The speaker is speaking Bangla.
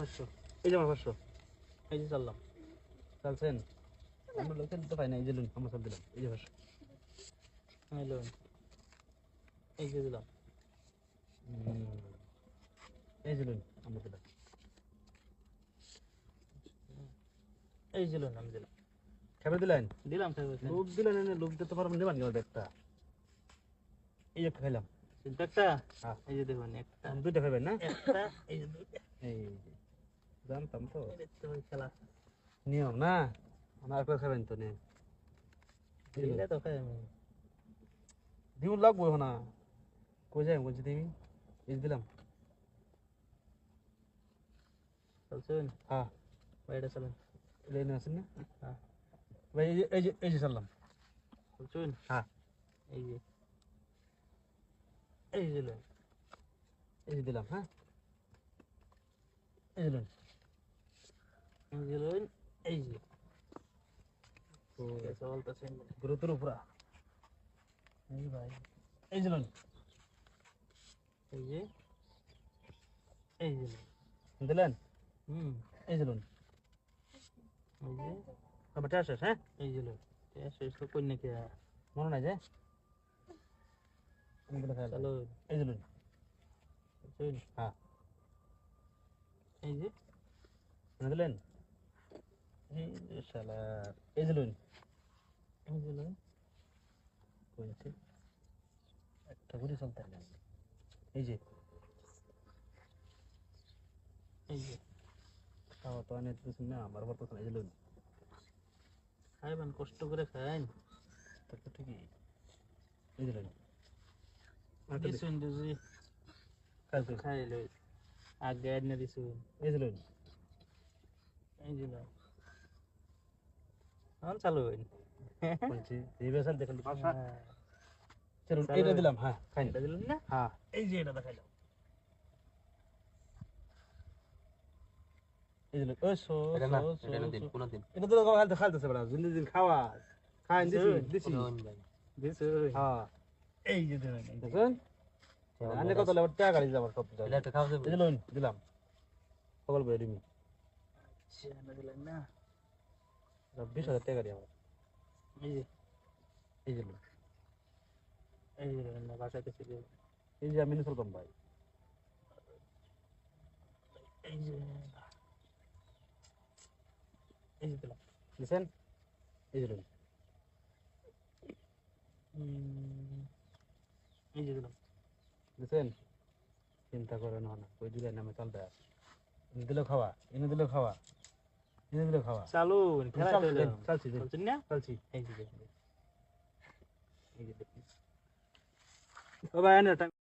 পাঁচশো এই যে আমার পাঁচশো এই যে চাললাম চালছেন আমরা লোক তো পাই না এই যে লুন আমরা চাল দিলাম এই যে পাঁচশো এই লোন এই যে দিলাম এই যে লুন আমরা দিলাম এই যে লোন আমি দিলাম খাবার দিলেন দিলাম খাইবে দিলেন না লোভ দিতে পারবেন দেবেন কেন একটা এই কিন্তু হ্যাঁ এই যে দেখুন একটা দুইটা খাইবেন না একটা এই যে দুইটা এই যে। জানতাম তো। নিয়ম না? আমার একবার খাবেন তো নে। দিলে তো খাই আমি। দিউ লাগবো না কই যাই বলছি দিবি? এই দিলাম। চলছেন হ্যাঁ। বাইরে চলেন। লেনে আছেন না? হ্যাঁ। ভাই এই যে এই যে চাললাম চলছেন হ্যাঁ। এই যে। এই যে এই যে দিলাম হ্যাঁ। এই যে লুন এই যে। চলতেছেন উপরা এই ভাই। এই যে এই যে। এই যে দিলেন হুম। এই যে এই যে। টাকা শেষ হ্যাঁ? এই যে লোন। শেষ তো কই নাকি মনে নাই যে? চলো। এই যে হ্যাঁ। এই যে। দিলেন যে শালার এই যে লুন এই যে লোন কইছে একটা করে চলতে এই যে। এই যে। খাওয়া তো আনে দিতেছেন না আমার বলতে এই যে লুন খাইবেন কষ্ট করে খাইন। তা তো ঠিকই। এই যে লুন দিছুন দিছি কাজ খাই লই আগে এনে দিছুন এই যে লুন এই যে লোন এখন চালু হইন বলছি দেখেন হ্যাঁ। চলুন হয়ে- দিলাম হ্যাঁ খাই এটা না? হ্যাঁ। এই যে এটা দেখাইলাম এই যে লুন সো এটা না সো, সো, এটা দিন সো। দিন। এটা তো খালতে খালতেছে বড় দিন দিন খাওয়া। খাই দিছি দিছি। কোনো দিন ভাই দিছুন হ্যাঁ। এই যে দিলেন দেখুন। আনে কত লেবার টাকা গাড়ি যাবার সব এটা খাওয়া দিলাম। সকল না। বিশ হাজার টাকা আমার। এই যে। এই যে এই যে বাসাতে ছিল। এই যে আমি চলতাম ভাই। এই যে। এই যে দিলাম বুঝছেন এই যে লুন এই যে দিলাম বুঝছেন চিন্তা করেন না ওই দিলেন আমি চলতে খাওয়া এনে দিলেও খাওয়া। দিলেও খাওয়া চালু খেলা চালছি। চলছেন না এই যে ও ভাই